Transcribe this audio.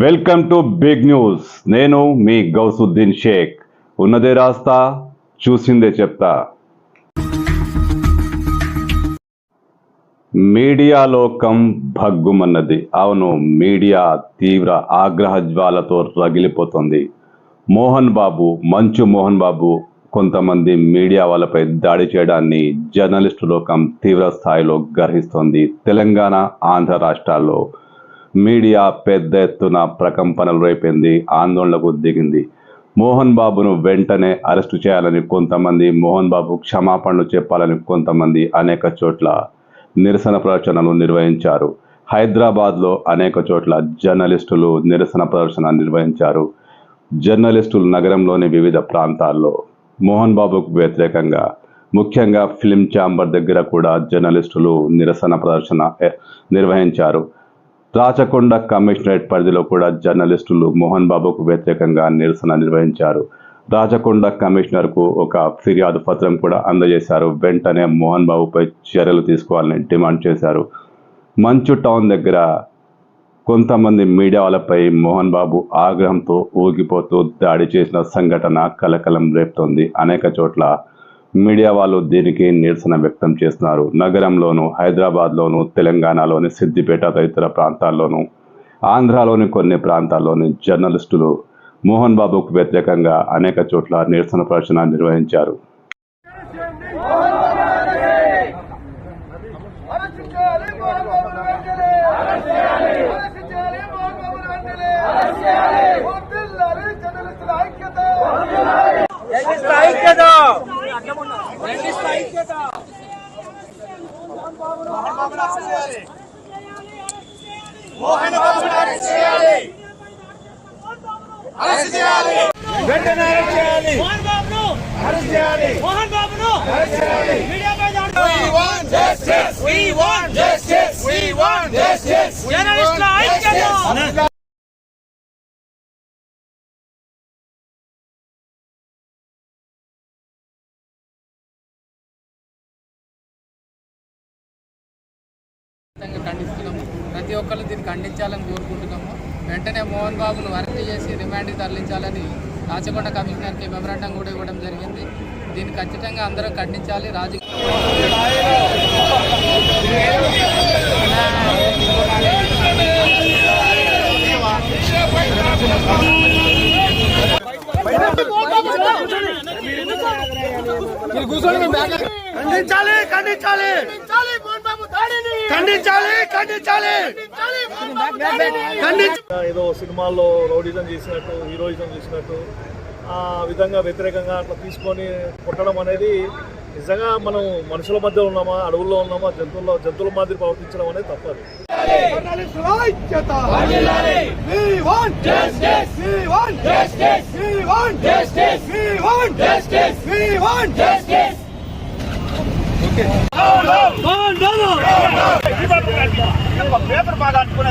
Welcome to big news. నేను మీ గౌసుద్దీన్ షేక్. ఉన్నదే రాస్తా చూసిందే చెప్తా. మీడియా లోకం భగ్గుమన్నది. అవును మీడియా తీవ్ర ఆగ్రహ జ్వాలతో రగిలిపోతుంది. మోహన్ బాబు మంచు మోహన్ బాబు కొంతమంది మీడియా వాళ్ళపై దాడి చేయడాన్ని జర్నలిస్టు లోకం తీవ్ర స్థాయిలో గర్హిస్తోంది. తెలంగాణ ఆంధ్ర రాష్ట్రాల్లో మీడియా పెద్ద ఎత్తున ప్రకంపనలు రేపింది ఆందోళనకు దిగింది. మోహన్ బాబును వెంటనే అరెస్టు చేయాలని కొంతమంది మోహన్ బాబు క్షమాపణలు చెప్పాలని కొంతమంది అనేక చోట్ల నిరసన ప్రదర్శనలు నిర్వహించారు. హైదరాబాద్లో అనేక చోట్ల జర్నలిస్టులు నిరసన ప్రదర్శన నిర్వహించారు. జర్నలిస్టులు నగరంలోని వివిధ ప్రాంతాల్లో. మోహన్ బాబుకు వ్యతిరేకంగా ముఖ్యంగా ఫిల్మ్ ఛాంబర్ దగ్గర కూడా జర్నలిస్టులు నిరసన ప్రదర్శన నిర్వహించారు. రాచకొండ కమిషనరేట్ పరిధిలో కూడా జర్నలిస్టులు మోహన్ బాబుకు వ్యతిరేకంగా నిరసన నిర్వహించారు. రాచకొండ కమిషనర్కు ఒక ఫిర్యాదు పత్రం కూడా అందజేశారు. వెంటనే మోహన్ బాబుపై చర్యలు తీసుకోవాలని డిమాండ్ చేశారు. మంచు టౌన్ దగ్గర కొంతమంది మీడియా వాళ్ళపై మోహన్ బాబు ఆగ్రహంతో ఊగిపోతూ దాడి చేసిన సంఘటన కలకలం రేపుతోంది. అనేక చోట్ల మీడియా వాళ్ళు దీనికి నిరసన వ్యక్తం చేస్తున్నారు. నగరంలోను హైదరాబాద్లోను తెలంగాణలోని సిద్దిపేట తదితర ప్రాంతాల్లోనూ ఆంధ్రాలోని కొన్ని ప్రాంతాల్లోని జర్నలిస్టులు మోహన్ బాబుకు వ్యతిరేకంగా అనేక చోట్ల నిరసన ప్రదర్శన నిర్వహించారు. ఐక్యత! మోహన్ బాబును వెంటనే అరెస్ట్ చేయాలి అరెస్ట్ చేయాలి మోహన్ బాబును వెంటనే అరెస్ట్ చేయాలి వర్ధిల్లాలి జర్నలిస్టుల ఐక్యత వర్ధిల్లాలి ఐక్యత వెంటనే అరెస్ట్ చేయాలి మోహన్ బాబును అరెస్ట్ చేయాలి మోహన్ బాబును అరెస్ట్ చేయాలి మీడియాపై దాడి We want justice. We want justice. We want justice. We జర్నలిస్టుల ఖండిస్తున్నాము. ప్రతి ఒక్కరు దీన్ని ఖండించాలని కోరుకుంటున్నాము. వెంటనే మోహన్ బాబును అరెస్ట్ చేసి రిమాండ్కి తరలించాలని రాచకొండ కమిషనర్కి మెమరాండం కూడా ఇవ్వడం జరిగింది. దీన్ని ఖచ్చితంగా అందరం ఖండించాలి. రాజకీయ ఖండించాలి. ఖండించాలి ఖండించాలి ఖండించాలి ఖండించాలి ఏదో సినిమాల్లో రౌడిజం చేసినట్టు హీరోయిజం చేసినట్టు ఆ విధంగా వ్యతిరేకంగా అట్లా తీసుకొని కొట్టడం అనేది నిజంగా మనం మనుషుల మధ్య ఉన్నామా అడవుల్లో ఉన్నామా జంతువుల్లో జంతువుల మాదిరి ప్రవర్తించడం అనేది తప్పదు జర్నలిస్టుల